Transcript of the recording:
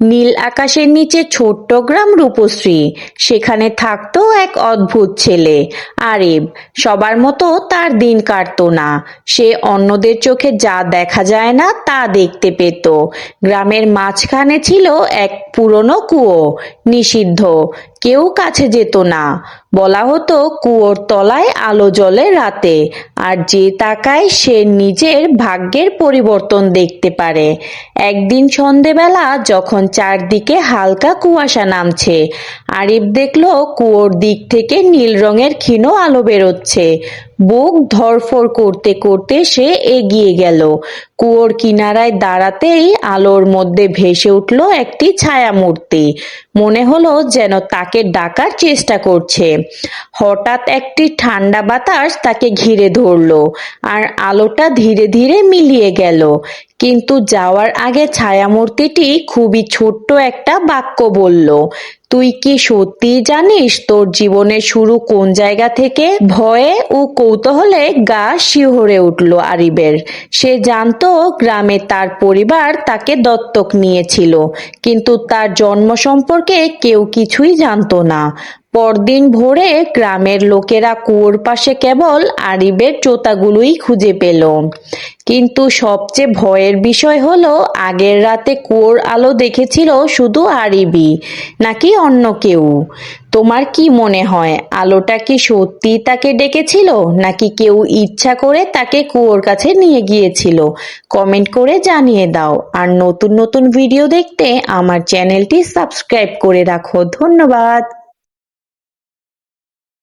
নীল আকাশের নিচে ছোট্ট গ্রাম রূপশ্রী। সেখানে থাকতো এক অদ্ভুত ছেলে। আরিব, সবার মতো তার দিন কাটতো না। সে অন্যদের চোখে যা দেখা যায় না তা দেখতে পেত। গ্রামের মাঝখানে ছিল এক পুরনো কুয়ো, নিষিদ্ধ। কেউ কাছে যেত না। বলা হতো কুয়োর তলায় আলো জ্বলে রাতে। আর যে তাকায় সে নিজের ভাগ্যের পরিবর্তন দেখতে পারে। একদিন সন্ধেবেলা যখন চারদিকে হালকা কুয়াশা নামছে আরিফ দেখল কুয়োর দিক থেকে নীল রঙের ক্ষীণ আলো বেরোচ্ছে। বুক ধরফর করতে করতে সে এগিয়ে গেল। কুয়োর কিনারায় দাঁড়াতেই আলোর মধ্যে ভেসে উঠল একটি ছায়া মূর্তি মনে হলো যেন তাকে ডাকার চেষ্টা করছে। হঠাৎ একটি ঠান্ডা বাতাস তাকে ঘিরে ধরলো আর আলোটা ধীরে ধীরে মিলিয়ে গেল। কিন্তু যাওয়ার আগে ছায়ামূর্তিটি খুবই ছোট্ট একটা বাক্য বলল তুই কি সত্যি জানিস তোর জীবনের শুরু কোন জায়গা থেকে? ভয়ে ও কৌতূহলে গা শিহরে উঠল আরিবের। সে জানত গ্রামে তার পরিবার তাকে দত্তক নিয়েছিল, কিন্তু তার জন্ম সম্পর্কে কেউ কিছুই জানত না। পরদিন ভোরে গ্রামের লোকেরা কুয়োর পাশে কেবল আরিবের জোতাগুলোই খুঁজে পেল। কিন্তু সবচেয়ে ভয়ের বিষয় হলো, আগের রাতে কুয়োর আলো দেখেছিল শুধু আরিবি নাকি অন্য কেউ? তোমার কি মনে হয়, আলোটা কি সত্যি তাকে ডেকেছিল, নাকি কেউ ইচ্ছা করে তাকে কুয়োর কাছে নিয়ে গিয়েছিল? কমেন্ট করে জানিয়ে দাও। আর নতুন নতুন ভিডিও দেখতে আমার চ্যানেলটি সাবস্ক্রাইব করে রাখো। ধন্যবাদ।